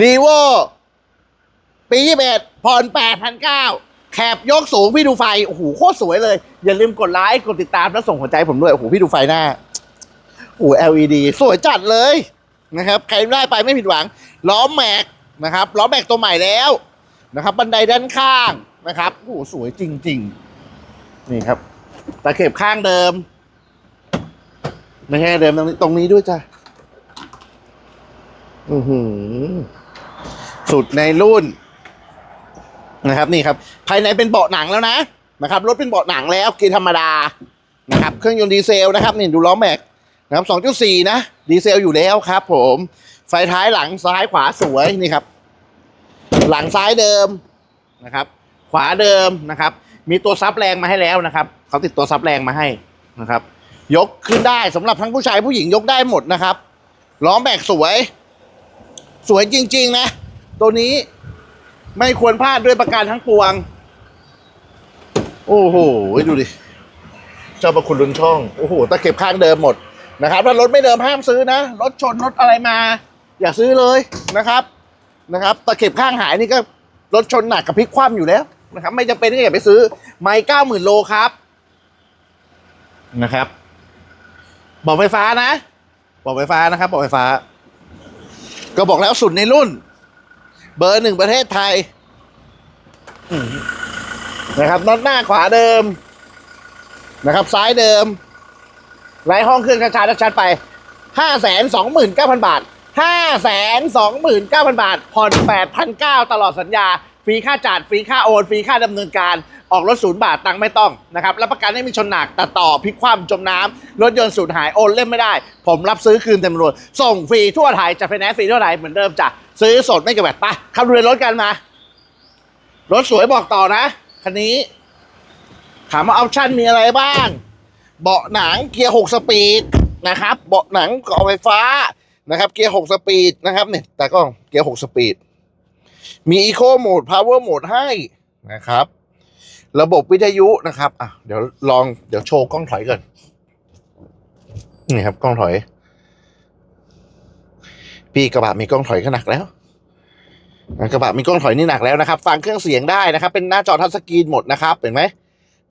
รีโวปียี่สิบผ่อนแปดพันเก้าแคบยกสูงพี่ดูไฟ โอ้โห โคตรสวยเลย อย่าลืมกดไลค์ กดติดตาม แล้วส่งหัวใจผมด้วย โอ้โห พี่ดูไฟหน้า โอ้โห LED สวยจัดเลยนะครับ ใครได้ไปไม่ผิดหวัง ล้อแม็กนะครับ ล้อแม็กตัวใหม่แล้วนะครับ บันไดด้านข้างนะครับ โอ้โห สวยจริง ๆ นี่ครับ ตะเข็บข้างเดิม ไม่ใช่เดิมตรงนี้ตรงนี้ด้วยจ้ะ อือหือ สุดในรุ่นนะครับนี่ครับ ภายในเป็นเบาะหนังแล้วนะนะครับรถเป็นเบาะหนังแล้วเกียร์ธรรมดานะครับเครื่องยนต์ดีเซลนะครับนี่ดูล้อแม็กนะครับ2.4 นะ ดีเซลอยู่แล้วครับผมไฟท้ายหลังซ้ายขวาสวยนี่ครับ หลังซ้ายเดิมนะครับ ขวาเดิมนะครับ มีตัวซับแรงมาให้แล้วนะครับเขาติดตัวซับแรงมาให้นะครับ ยกขึ้นได้สำหรับทั้งผู้ชายผู้หญิงยกได้หมดนะครับล้อแม็กสวย สวยจริง ๆ นะ ตัวนี้ไม่ควรพลาดด้วยประการทั้งปวง โอ้โห ดูดิ เจ้าประคุณลุนช่อง โอ้โหตะเข็บข้างเดิมหมดนะครับ ถ้ารถไม่เดิมห้ามซื้อนะ รถชนรถอะไรมา อย่าซื้อเลยนะครับ นะครับ ตะเข็บข้างหายนี่ก็รถชนหนักกับพลิกคว่ำอยู่แล้วนะครับ ไม่จำเป็นที่จะไปซื้อ ไม่เก้าหมื่นโลครับ นะครับ บอกไฟฟ้านะ บอกไฟฟ้านะครับ บอกไฟฟ้า ก็บอกแล้วสุดในรุ่น เบอร์หนึ่งประเทศไทยนะครับน็อตหน้าขวาเดิม นะครับ ซ้ายเดิมไรห้องเครื่องช้าๆชัดๆไปห้าแสนสองหมื่นเก้าพันบาทห้าแสนสองหมื่นเก้าพันบาทผ่อนแปดพันเก้าตลอดสัญญา ฟรีค่าจัดฟรีค่าโอน ฟรีค่าดำเนินการ ออกรถศูนย์บาทตังค์ไม่ต้องนะครับรับประกันไม่มีชนหนักตัดต่อพลิกคว่ำจมน้ำรถยนต์สูญหายโอนเล่มไม่ได้ ผมรับซื้อคืนเต็มรวดส่งฟรีทั่วไทยจะไฟแนนซ์ฟรีทั่วไทยเหมือนเดิมจ้ะซื้อสดไม่เก็บแบตปะขับดูในรถกันมารถสวยบอกต่อนะคันนี้ถามว่าออปชั่นมีอะไรบ้าง เบาะหนังเกียร์หกสปีดนะครับ เบาะหนังก่อไฟฟ้านะครับ เกียร์หกสปีดนะครับเนี่ยแต่ก็เกียร์หกสปีด มีอีโคโหมดพาวเวอร์โหมดให้นะครับ ระบบวิทยุนะครับอะเดี๋ยวลองเดี๋ยวโชว์กล้องถอยก่อนนี่ครับกล้องถอย พี่กระบะมีกล้องถอยก็หนักแล้วกระบะมีกล้องถอยนี่หนักแล้วนะครับ ฟังเครื่องเสียงได้นะครับ เป็นหน้าจอทัชสกรีนหมดนะครับ เห็นไหม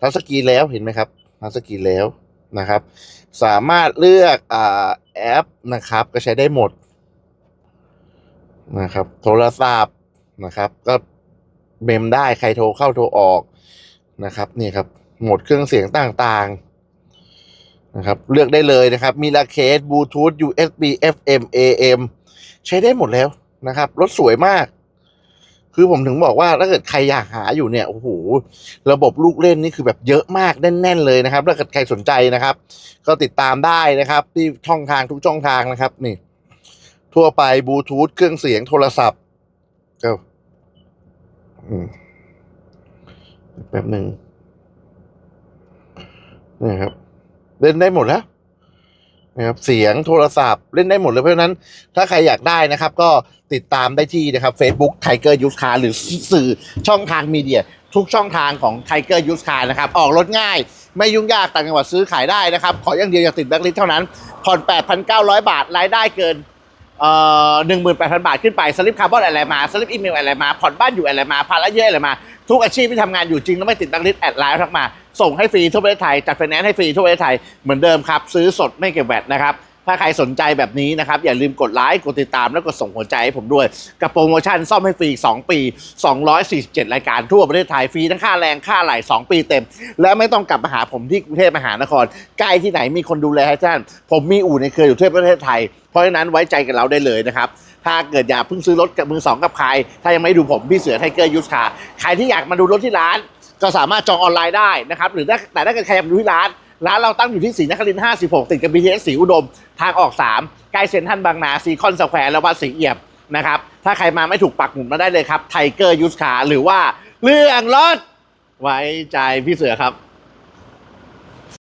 ทัชสกรีนแล้วเห็นไหมครับทัชสกรีนแล้วนะครับ สามารถเลือกอ่าแอปนะครับ ก็ใช้ได้หมดนะครับ โทรศัพท์นะครับ ก็เมมได้ใครโทรเข้าโทรออก นะครับนี่ครับโหมดเครื่องเสียงต่างๆนะครับเลือกได้เลยนะครับ มีลาเคสบลูทูธ USB FM AM ใช้ได้หมดแล้วนะครับรถสวยมาก คือผมถึงบอกว่าถ้าเกิดใครอยากหาอยู่เนี่ยโอ้โหระบบลูกเล่นนี่คือแบบเยอะมากแน่น ๆ เลยนะครับถ้าเกิดใครสนใจนะครับ ก็ติดตามได้นะครับ ที่ช่องทางทุกช่องทางนะครับนี่ ทั่วไปบลูทูธเครื่องเสียงโทรศัพท์เจ้าอืม แป๊บหนึ่งนี่ครับ เล่นได้หมดแล้วนะครับเสียงโทรศัพท์เล่นได้หมดเลยเพราะฉะนั้น ถ้าใครอยากได้นะครับ ก็ติดตามได้ที่นะครับ Facebook Tiger Use Car หรือสื่อช่องทางมีเดีย ทุกช่องทางของ Tiger Use Car นะครับ ออกรถง่าย ไม่ยุ่งยากต่างจังหวัดซื้อขายได้นะครับ ขออย่างเดียวอย่าติดแบล็คลิสเท่านั้นผ่อน 8,900 บาทรายได้เกิน เอ่อ18,000บาทขึ้นไปสลิปคาร์บอนอะไรมาสลิปอีเมลอะไรมาผ่อนบ้านอยู่อะไรมาภาระเยอะอะไรมาทุกอาชีพที่ทำงานอยู่จริงแล้วไม่ติดแบล็คลิสต์แอดไลน์ทักมา ส่งให้ฟรีทั่วประเทศไทยจัดไฟแนนซ์ให้ฟรีทั่วประเทศไทยเหมือนเดิมครับ ซื้อสดไม่เก็บแวตนะครับ ถ้าใครสนใจแบบนี้นะครับ อย่าลืมกดไลค์กดติดตามแล้วกดส่งหัวใจให้ผมด้วย กับโปรโมชั่นซ่อมให้ฟรี 2 ปี 247 รายการทั่วประเทศไทยฟรีทั้งค่าแรงค่าไหล2 ปีเต็ม และไม่ต้องกลับมาหาผมที่กรุงเทพมหานครใกล้ที่ไหนมีคนดูแลให้ท่าน ผมมีอู่ในเครืออยู่ทั่วประเทศไทย เพราะฉะนั้นไว้ใจกับเราได้เลยนะครับถ้าเกิดอยากเพิ่งซื้อรถกับมือสองกับใคร ถ้ายังไม่ดูผมพี่เสือไทเกอร์ยูสคาใครที่อยากมาดูรถที่ร้าน ก็สามารถจองออนไลน์ได้นะครับหรือถ้าแต่ถ้าเกิดใครอยากดูที่ร้าน ร้านเราตั้งอยู่ที่ศรีนครินทร์56 ติดกับ BTS ศรีอุดม ทางออก 3 ใกล้เซ็นทรัลบางนาซีคอนสแควร์และวัดศรีเอี่ยมนะครับ ถ้าใครมาไม่ถูกปักหมุดมาได้เลยครับไทเกอร์ยูสคาหรือว่าเรื่องรถไว้ใจพี่เสือครับ